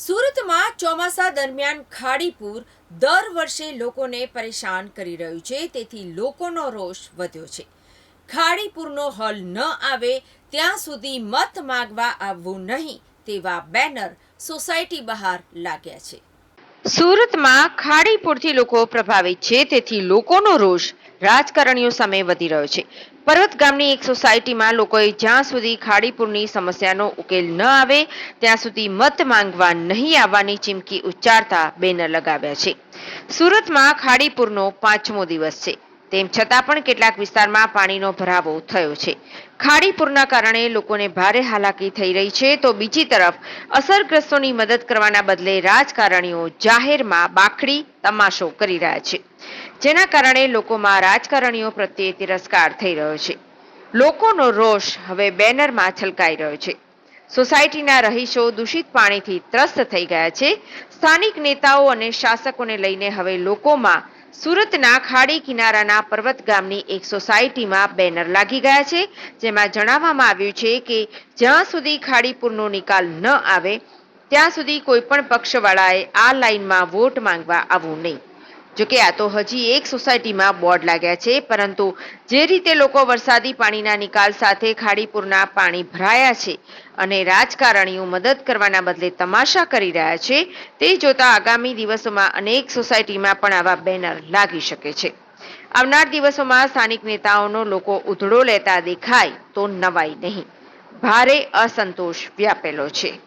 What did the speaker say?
સુરતમાં ચોમાસા દરમિયાન ખાડીપુર દર વર્ષે લોકોને પરેશાન કરી રહ્યું છે, તેથી લોકોનો રોષ વધ્યો છે. ખાડીપુરનો હલ ન આવે, ત્યાં સુધી મત માગવા આવવું નહીં તેવા બેનર સોસાયટી બહાર લાગ્યા છે. સુરતમાં ખાડીપુરથી લોકો પ્રભાવિત છે, તેથી લોકોનો રોષ રાજકારણીઓ સામે વધી રહ્યો છે. પર્વત ગામની એક સોસાયટીમાં લોકોએ જ્યાં સુધી ખાડીપુરની સમસ્યાનો ઉકેલ ન આવે, ત્યાં સુધી મત માંગવા નહીં આવવાની ચીમકી ઉચ્ચારતા બેનર લગાવ્યા છે. સુરતમાં ખાડીપુરનો પાંચમો દિવસ છે. તેમ છતાં પણ કેટલાક વિસ્તારમાં પાણીનો ભરાવો થયો છે. ખાડીપુરના કારણે લોકોને ભારે હાલાકી થઈ રહી છે તો બીજી તરફ અસરગ્રસ્તોની મદદ કરવાના બદલે રાજકારણીઓ જાહેરમાં બાખડી, તમાશો કરી રહ્યા છે. જેના કારણે લોકોમાં રાજકારણીઓ પ્રત્યે તિરસ્કાર થઈ રહ્યો છે. લોકોનો રોષ હવે બેનરમાં છલકાઈ રહ્યો છે. સોસાયટીના રહીશો દૂષિત પાણીથી ત્રસ્ત થઈ ગયા છે. સ્થાનિક નેતાઓ અને શાસકોને લઈને હવે લોકોમાં સુરતના ખાડી કિનારાના પર્વત ગામની એક સોસાયટીમાં બેનર લાગી ગયા છે, જેમાં જણાવવામાં આવ્યું છે કે જ્યાં સુધી ખાડીપુરનો નિકાલ ન આવે, ત્યાં સુધી કોઈ પણ પક્ષવાળાએ આ લાઇનમાં વોટ માંગવા આવવું નહીં. જોકે આ તો હજી એક સોસાયટીમાં બોર્ડ લાગ્યા છે, પરંતુ જે રીતે લોકો વરસાદી પાણીના નિકાલ સાથે ખાડીપુરના પાણી ભરાયા છે અને રાજકારણીઓ મદદ કરવાના બદલે તમાશા કરી રહ્યા છે, તે જોતા આગામી દિવસોમાં અનેક સોસાયટીમાં પણ આવા બેનર લાગી શકે છે. આવનાર દિવસોમાં સ્થાનિક નેતાઓનો લોકો ઉધડો લેતા દેખાય તો નવાઈ નહીં. ભારે અસંતોષ વ્યાપેલો છે.